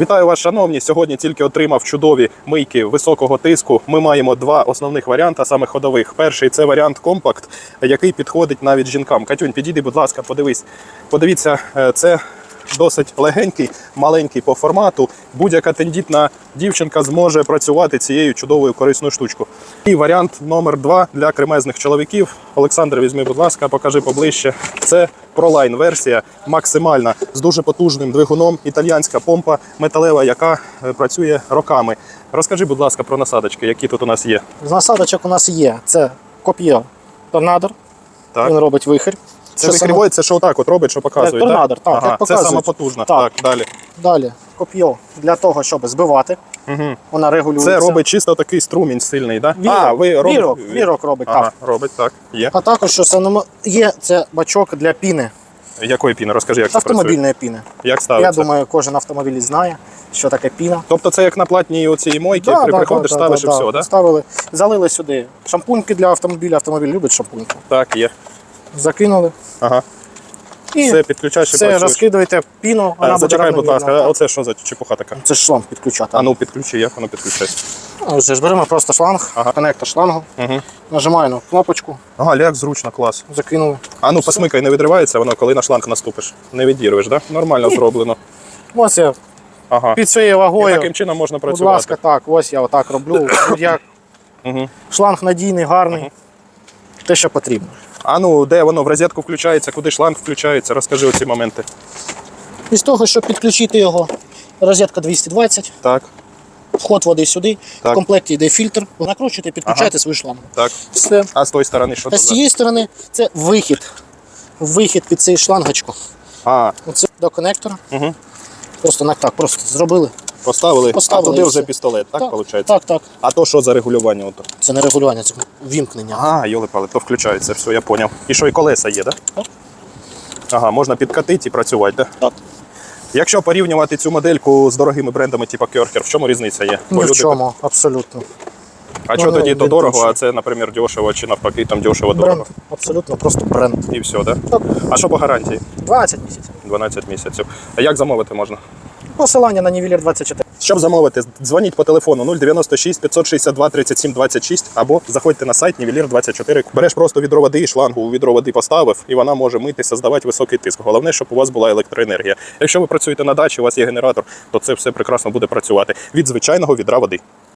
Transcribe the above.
Вітаю вас, шановні. Сьогодні тільки отримав чудові мийки високого тиску. Ми маємо два основних варіанти, саме ходових. Перший це варіант компакт, який підходить навіть жінкам. Катюнь, підійди, будь ласка, подивись. Подивіться, е, це досить легенький, маленький по формату. Будь-яка тендітна дівчинка зможе працювати цією чудовою корисною штучкою. І варіант номер два для кремезних чоловіків. Олександр, візьми, будь ласка, покажи поближче. Це ProLine версія максимальна з дуже потужним двигуном. Італіянська помпа металева, яка е, працює роками. Розкажи, будь ласка, про насадочки, які тут у нас є. З насадочок у нас є. Це коп'є торнадор. Так. Він робить вихір. Це вихрівоє, це що отак от робить, що показує. Торнадор, так, так, ага, як це потужна. Так. Так, далі. Далі коп'є для того, щоб збивати. Угу. Вона регулюється. Це робить чисто такий струмінь сильний, так? Вірок, а, ви робите... вірок, вірок робить, ага, так. робить, так. Є. А також що саме є це бачок для піни, Якої піни? Розкажи, як це працює. автомобільної піни. Як ставиться? Я думаю, кожен автомобіль знає, що таке піна. Тобто це як на платній оцій мойки, при приходиш, ставиш і все, да? Ставили, залили сюди шампуньки для автомобіля. Автомобіль любить шампуньки. Так, є. Закинули. Ага. І Все, підключаєш і все працюєш. розкидуєте піну. А, вона буде зачекай, будь ласка, а оце що за чепуха така? Це ж шланг підключати. А ну підключи, як воно підключається? А Вже ж беремо просто шланг, Ага. коннектор шлангу, Угу. нажимаємо кнопочку, Ага, як зручно, клас. закинули. А ну посмикай, не відривається воно, коли на шланг наступиш. Не відірвеш, так? Да? Нормально зроблено. Ось я Ага. під своєю І вагою. таким чином можна Будь працювати. ласка, так, ось я отак роблю. Угу. шланг надійний, гарний. Те, що потрібно. А ну, де воно в розетку включається, куди шланг включається, розкажи оці моменти. І з того, щоб підключити його, розетка 220, Так, вход води сюди, Так. в комплекті йде фільтр. Накручуєте, підключаєте свій шланг. так. Все. А з тої сторони що А тут? з цієї сторони це вихід. Вихід під цей шлангочку. А, Оце до коннектора. Угу. Просто на так, просто зробили. Поставили, Поставили а туди і вже все. пістолет, так, виходить? Так, так. А то що за регулювання? Ото? Це не регулювання, це вімкнення. Ага, йоли пали, то включається, все, я зрозумів. І що, і колеса є, так? Так. Ага, можна підкатити і працювати, так? Так. Якщо порівнювати цю модельку з дорогими брендами, типу Керхер, в чому різниця є? Бо Ні в люди чому, абсолютно. А що Ну, тоді то дорого, а це, наприклад, дешево, чи навпаки, там дешево Бренд, дорого. абсолютно просто бренд. І все, так? Так. А що по гарантії? 12 місяців. 12 місяців. А як замовити можна? Посилання на нівелір 24. Щоб замовити, дзвоніть по телефону 096 562 37 26 або заходьте на сайт Нівелір 24. Береш просто відро води і шлангу у відро води поставив, і вона може митися, здавати високий тиск. Головне, щоб у вас була електроенергія. Якщо ви працюєте на дачі, у вас є генератор, то це все прекрасно буде працювати від звичайного відра води.